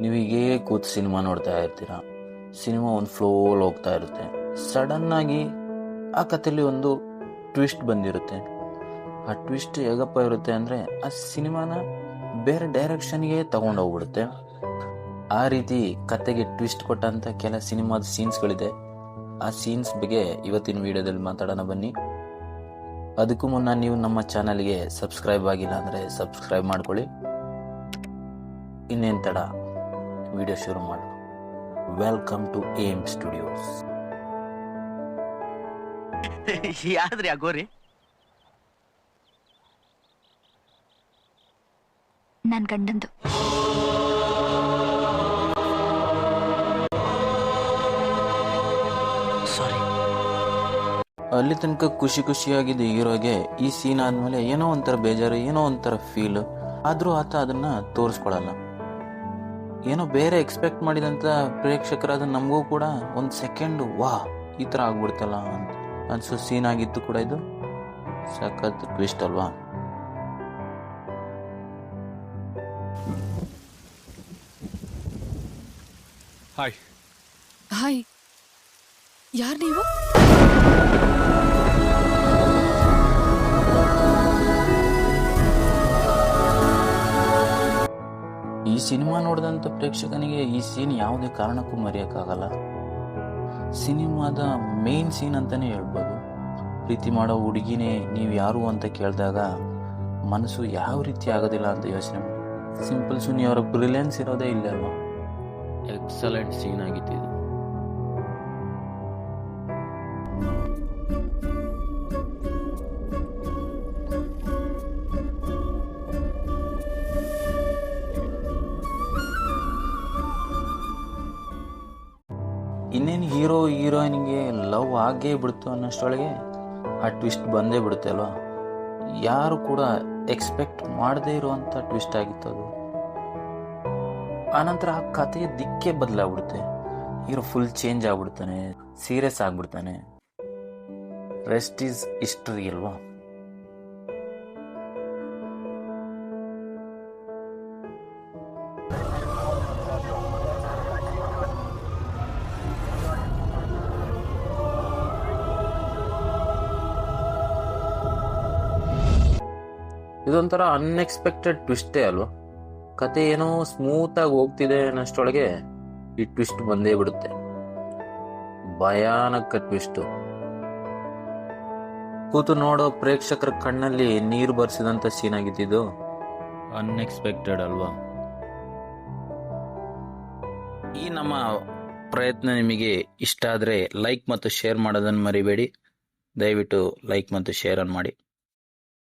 ನೀವು ಹೀಗೇ ಕೂತು ಸಿನಿಮಾ ನೋಡ್ತಾ ಇರ್ತೀರ? ಸಿನಿಮಾ ಒಂದು ಫ್ಲೋಲ್ ಹೋಗ್ತಾ ಇರುತ್ತೆ. ಸಡನ್ ಆಗಿ ಆ ಕಥೆಯಲ್ಲಿ ಒಂದು ಟ್ವಿಸ್ಟ್ ಬಂದಿರುತ್ತೆ. ಆ ಟ್ವಿಸ್ಟ್ ಹೇಗಪ್ಪ ಇರುತ್ತೆ ಅಂದರೆ ಆ ಸಿನಿಮಾನ ಬೇರೆ ಡೈರೆಕ್ಷನ್ಗೆ ತಗೊಂಡೋಗ್ಬಿಡುತ್ತೆ. ಆ ರೀತಿ ಕತೆಗೆ ಟ್ವಿಸ್ಟ್ ಕೊಟ್ಟಂತ ಕೆಲ ಸಿನಿಮಾದ ಸೀನ್ಸ್ಗಳಿದೆ ಆ ಸೀನ್ಸ್ ಬಗ್ಗೆ ಇವತ್ತಿನ ವಿಡಿಯೋದಲ್ಲಿ ಮಾತಾಡೋಣ ಬನ್ನಿ. ಅದಕ್ಕೂ ಮುನ್ನ ನೀವು ನಮ್ಮ ಚಾನಲ್ಗೆ ಸಬ್ಸ್ಕ್ರೈಬ್ ಆಗಿಲ್ಲ ಅಂದರೆ ಸಬ್ಸ್ಕ್ರೈಬ್ ಮಾಡ್ಕೊಳ್ಳಿ. ಇನ್ನೇನು ತಡ? ವಿಡಿಯೋ ಶುರು ಮಾಡೋಣ ವೆಲ್ಕಮ್ ಟು ಏಮ್ ಸ್ಟುಡಿಯೋಸ್ ಯಾದ್ರಿ ಆಗೋರಿ ನಾನು ನನ್ ಗಂಡಂದು. ಸಾರಿ ಅಲ್ಲಿ ತನಕ ಖುಷಿ ಖುಷಿಯಾಗಿದ್ದ ಹೀರೋಗೆ. ಈ ಸೀನ್ ಆದ್ಮೇಲೆ ಏನೋ ಒಂಥರ ಬೇಜಾರು ಏನೋ ಒಂಥರ ಫೀಲ್ ಆದ್ರೂ ಆತ ಅದನ್ನ ತೋರಿಸ್ಕೊಳಲ್ಲ. ಏನೋ ಬೇರೆ ಎಕ್ಸ್ಪೆಕ್ಟ್ ಮಾಡಿದಂತ ಪ್ರೇಕ್ಷಕರಾದ ನಮಗೂ ಕೂಡ ಒಂದು ಸೆಕೆಂಡು ವಾ ಈ ಥರ ಆಗ್ಬಿಡ್ತಲ್ಲ ಅಂತ. ಅನ್ಸೋ ಸೀನ್ ಆಗಿತ್ತು ಕೂಡ ಇದು. ಸಖತ್ ಟ್ವಿಸ್ಟ್ ಅಲ್ವಾ? ಹಾಯ್ ಹಾಯ್ ಯಾರು ನೀವು? ಸಿನಿಮಾ ನೋಡಿದಂಥ ಪ್ರೇಕ್ಷಕನಿಗೆ ಈ ಸೀನ್ ಯಾವುದೇ ಕಾರಣಕ್ಕೂ ಮರೆಯೋಕ್ಕಾಗಲ್ಲ. ಸಿನಿಮಾದ ಮೇನ್ ಸೀನ್ ಅಂತಲೇ ಹೇಳ್ಬೋದು. ಪ್ರೀತಿ ಮಾಡೋ ಹುಡುಗಿನೇ ನೀವು ಯಾರು ಅಂತ ಕೇಳಿದಾಗ ಮನಸ್ಸು ಯಾವ ರೀತಿ ಆಗೋದಿಲ್ಲ ಅಂತ ಯೋಚನೆ ಸಿಂಪಲ್ ಸುನಿ ಅವರ ಬ್ರಿಲಿಯನ್ಸ್ ಇರೋದೇ ಇಲ್ಲ ಅಲ್ವಾ ಎಕ್ಸಲೆಂಟ್ ಸೀನ್ ಆಗಿತ್ತು ಇದು. ಇನ್ನೇನು ಹೀರೋ, ಹೀರೋಯಿನ್ಗೆ ಲವ್ ಆಗೇ ಬಿಡ್ತು ಅನ್ನೋಷ್ಟೊಳಗೆ ಆ ಟ್ವಿಸ್ಟ್ ಬಂದೇ ಬಿಡುತ್ತೆ ಅಲ್ವಾ? ಯಾರು ಕೂಡ ಎಕ್ಸ್ಪೆಕ್ಟ್ ಮಾಡದೇ ಇರುವಂಥ ಟ್ವಿಸ್ಟ್ ಆಗಿತ್ತು ಅದು. ಆನಂತರ ಆ ಕಥೆಯ ದಿಕ್ಕೇ ಬದಲಾಗ್ಬಿಡುತ್ತೆ. ಹೀರೋ ಫುಲ್ ಚೇಂಜ್ ಆಗ್ಬಿಡ್ತಾನೆ, ಸೀರಿಯಸ್ ಆಗ್ಬಿಡ್ತಾನೆ. ರೆಸ್ಟ್ ಈಸ್ ಹಿಸ್ಟ್ರಿ ಅಲ್ವಾ? ಇದೊಂಥರ ಅನ್ಎಕ್ಸ್ಪೆಕ್ಟೆಡ್ ಟ್ವಿಸ್ಟೇ ಅಲ್ವಾ? ಕತೆ ಏನೋ ಸ್ಮೂತ್ ಆಗಿ ಹೋಗ್ತಿದೆ ಅನ್ನೋಷ್ಟೊಳಗೆ ಈ ಟ್ವಿಸ್ಟ್ ಬಂದೇ ಬಿಡುತ್ತೆ. ಭಯಾನಕ ಟ್ವಿಸ್ಟ್ ಕೂತು ನೋಡೋ ಪ್ರೇಕ್ಷಕರ ಕಣ್ಣಲ್ಲಿ ನೀರು ಬರ್ಸಿದಂತ ಸೀನ್ ಆಗಿದ್ದು ಅನ್ಎಕ್ಸ್ಪೆಕ್ಟೆಡ್ ಅಲ್ವಾ? ಈ ನಮ್ಮ ಪ್ರಯತ್ನ ನಿಮಗೆ ಇಷ್ಟ ಆದರೆ ಲೈಕ್ ಮತ್ತು ಶೇರ್ ಮಾಡೋದನ್ನು ಮರಿಬೇಡಿ. ದಯವಿಟ್ಟು ಲೈಕ್ ಮತ್ತು ಶೇರ್ ಅನ್ನು ಮಾಡಿ.